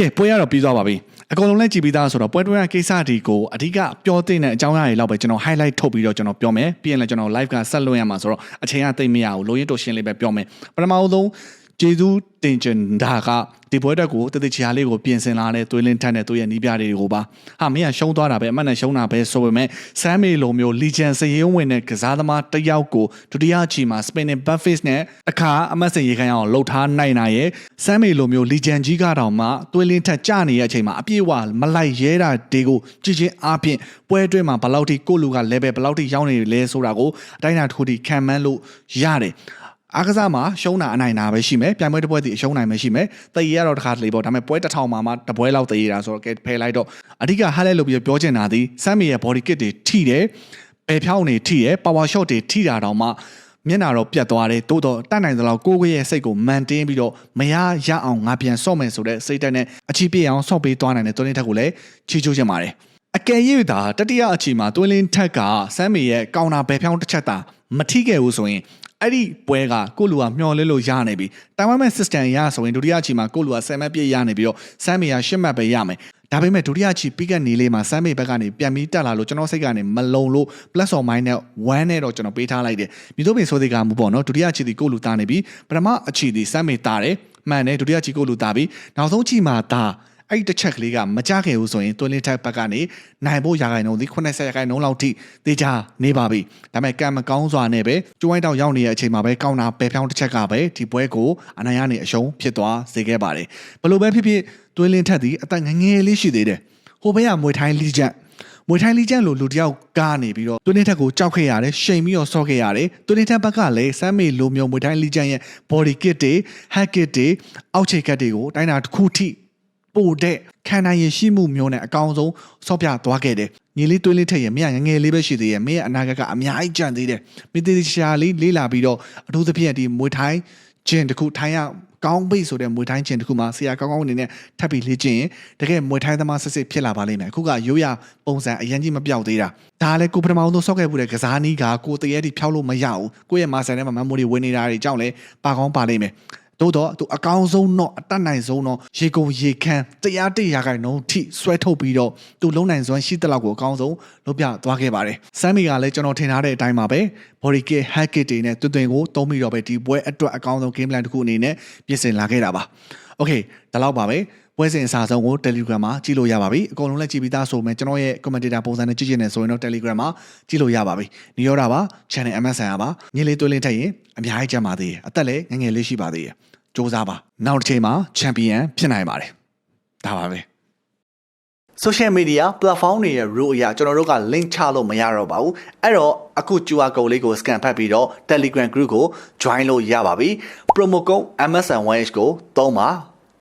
ကဲပွဲရတော့ပြီးသွားပါပြီအကုန်လုံးလည်းကြည်ပြီးသားဆိုတော့ပွဲတွဲရကိစ္စဒီကိုအဓိကပြောသိတဲ့အကြောင်းအရာတွေလောက်ပဲကျွန်တော် highlight ထုတ်ပြီးတော့ကျွန်တော်ပြောမယ်ပြီးရင်လည်းကျွန်တော် live ကဆက်လွှင့်ရမှာဆိုတော့အချိန်ကသိမ့်မရဘူးလိုရင်းတိုရှင်းလေးပဲပြောမယ်ပထမဆုံး ကျေးဇူးတင်ချင်တာကဒီပွဲတက်ကိုတတိချာလေးကိုပြင်ဆင်လာတဲ့သွေးလင်းထက်တဲ့သူ့ရဲ့နီးပြတွေကိုပါဟာမင်းကရှုံးသွားတာပဲအမှန်နဲ့ရှုံးတာပဲဆိုပေမဲ့ဆမ်မီလိုမျိုးလီဂျန်စရင်ဝင်တဲ့ကစားသမားတစ်ယောက်ကိုဒုတိယအချီမှာ spinning butt face နဲ့အခါအမတ်စင်ရေခိုင်းအောင်လှုပ်ထားနိုင်တာရဲ့ဆမ်မီလိုမျိုးလီဂျန်ကြီးကတောင်မှသွေးလင်းထက်ကျနေတဲ့အချိန်မှာအပြည့်အဝမလိုက်ရဲတာဒီကိုကြည့်ချင်းအားဖြင့်ပွဲအတွင်းမှာဘယ်လောက်ထိကိုလူက level ဘယ်လောက်ထိရောက်နေလဲဆိုတာကိုအတိုင်းအတာတစ်ခုထိခံမှန်းလို့ရတယ် အားကစားမှာရှုံးတာအနိုင်တာပဲရှိမယ်ပြိုင်ပွဲတစ်ပွဲစီအရှုံးနိုင်ပဲရှိမယ်တည်ရတော့တစ်ခါတလေပေါ့ဒါပေမဲ့ပွဲတစ်ထောင်မှာမှတစ်ပွဲလောက်တည်ရတာဆိုတော့ကဲဖယ်လိုက်တော့အဓိကဟားလဲလို့ပြီးပြောချင်တာဒီစမ်းမီရဲ့ body kit တွေထိတယ်ပယ်ဖြောင်းနေထိတယ် power shot တွေထိတာတောင်မှမျက်နာတော့ပြတ်သွားတယ်တိုးတော့တတ်နိုင်သလောက်ကိုကိုရဲ့စိတ်ကိုမန်တင်းပြီးတော့မရရအောင်ငါပြန်ဆော့မယ်ဆိုတဲ့စိတ်ဓာတ်နဲ့အချီပြေအောင်ဆော့ပေးသွားနိုင်တဲ့တွင်းထက်ကိုလည်းချီချိုးချင်ပါတယ်အကယ်၍သာတတိယအချီမှာတွင်းလင်းထက်ကစမ်းမီရဲ့ကောင်နာဘယ်ဖြောင်းတစ်ချက်သာမထိခဲ့ဘူးဆိုရင် အဲ့ဒီပွဲကကိုလူကမျော်လင့်လို့ရနေပြီတိုင်ဝမ်မဲ့ system ရဆိုရင်ဒုတိယချီမှာကိုလူက7မှတ်ပြည့်ရနေပြီးတော့စမ်းမေက8မှတ်ပဲရမယ်ဒါပေမဲ့ဒုတိယချီပြီးကနေလေးမှာစမ်းမေဘက်ကနေပြန်ပြီးတက်လာလို့ကျွန်တော်စိတ်ကနေမလုံလို့ plus or minus 1နဲ့တော့ကျွန်တော်ပေးထားလိုက်တယ်မြေတို့ပင်ဆိုသေးကမှုပေါ့နော်ဒုတိယချီဒီကိုလူတာနေပြီပထမအချီဒီစမ်းမေတာတယ်မှန်တယ်ဒုတိယချီကိုလူတာပြီနောက်ဆုံးချီမှာတာ အဲ့ဒီတစ်ချက်ကလေးကမကြခဲ့ဘူးဆိုရင်တွင်းလင်းထက်ဘက်ကနေနိုင်ဖို့ရာခိုင်နှုန်းဒီ80ရာခိုင်နှုန်းလောက်ထိတေချာနေပါပြီဒါပေမဲ့ကံမကောင်းစွာနဲ့ပဲကျွိုင်းတောက်ရောက်နေတဲ့အချိန်မှာပဲကောင်းတာပယ်ဖြောင်းတစ်ချက်ကပဲဒီပွဲကိုအနိုင်ရနေအရှုံးဖြစ်သွားစေခဲ့ပါတယ်ဘလို့ပဲဖြစ်ဖြစ်တွင်းလင်းထက်ဒီအသက်ငယ်ငယ်လေးရှိသေးတယ်ဟိုဘက်ကမွေထိုင်းလီချက်မွေထိုင်းလီချက်လို့လူတယောက်ကားနေပြီးတော့တွင်းလင်းထက်ကိုကြောက်ခဲ့ရတယ်ရှိန်ပြီးတော့ဆော့ခဲ့ရတယ်တွင်းလင်းထက်ဘက်ကလည်းစမ်းမေလိုမျိုးမွေထိုင်းလီချက်ရဲ့ body kit တွေ hack kit တွေအောက်ခြေကတ်တွေကိုတိုင်းတာတစ်ခုထိ ပိုတဲ့ခံနိုင်ရရှိမှုမျိုးနဲ့အကောင်ဆုံးဆော့ပြသွားခဲ့တယ်။ညီလေးတွင်းလေးထက်ရမင်းကငငယ်လေးပဲရှိသေးရဲ့မင်းရဲ့အနာဂတ်ကအများကြီးကြံသေးတယ်။မင်းတေးရှာလေးလေးလာပြီးတော့အထူးသဖြင့်ဒီမွေထိုင်းဂျင်တစ်ခုထိုင်းရကောင်းပိတ်ဆိုတဲ့မွေထိုင်းဂျင်တစ်ခုမှာဆရာကောင်းကောင်းအနေနဲ့ထပ်ပြီးလေ့ကျင့်ရင်တကယ်မွေထိုင်းသမားစစ်စစ်ဖြစ်လာပါလိမ့်မယ်။အခုကရိုးရပုံစံအရင်ကြီးမပြောက်သေးတာ။ဒါလည်းကိုပထမဆုံးဆော့ခဲ့မှုတဲ့ကစားနည်းကကိုတရေတီဖြောက်လို့မရဘူး။ကိုယ့်ရဲ့မာဆန်ထဲမှာမမ်မိုရီဝင်နေတာတွေကြောင့်လည်းပါကောင်းပါလိမ့်မယ်။ သို့တော့သူအကောင်းဆုံးတော့အတတ်နိုင်ဆုံးတော့ရေကုန်ရေခမ်းတရားတရာခိုင်နှုန်းထိဆွဲထုတ်ပြီးတော့သူလုံးနိုင်စွမ်းရှိတဲ့လောက်ကိုအကောင်းဆုံးလုပ်ပြသွားခဲ့ပါတယ်။ဆမ်မီကလည်းကျွန်တော်ထင်ထားတဲ့အတိုင်းပါပဲ body kit hack kit တွေနဲ့တွင်တွင်ကိုသုံးပြီးတော့ပဲဒီပွဲအတွက်အကောင်းဆုံး game plan တစ်ခုအနေနဲ့ပြင်ဆင်လာခဲ့တာပါ။ Okay ဒါတော့ပါပဲ ပွဲစဉ်အစားဆုံးကို Telegram မှာကြည့်လို့ရပါပြီအကုန်လုံးလည်းကြည့်ပြီးသားဆိုမယ်ကျွန်တော်ရဲ့ commentator ပုံစံနဲ့ကြည့်ချင်တယ်ဆိုရင်တော့ Telegram မှာကြည့်လို့ရပါပြီ။နေရောတာပါ channel MSN ပါညီလေးတွဲလင်းထက်ရင်အများကြီးကြမှာသေးတယ်အသက်လည်းငယ်ငယ်လေးရှိပါသေးတယ်။စူးစမ်းပါနောက်တစ်ချိန်မှာ champion ဖြစ်နိုင်ပါတယ်ဒါပါပဲ social media platform တွေရဲ့ rule အရကျွန်တော်တို့က link ချလို့မရတော့ပါဘူးအဲ့တော့အခု QR code လေးကို scan ဖတ်ပြီးတော့ Telegram group ကို join လို့ရပါပြီ promo code MSN1H ကိုသုံးပါ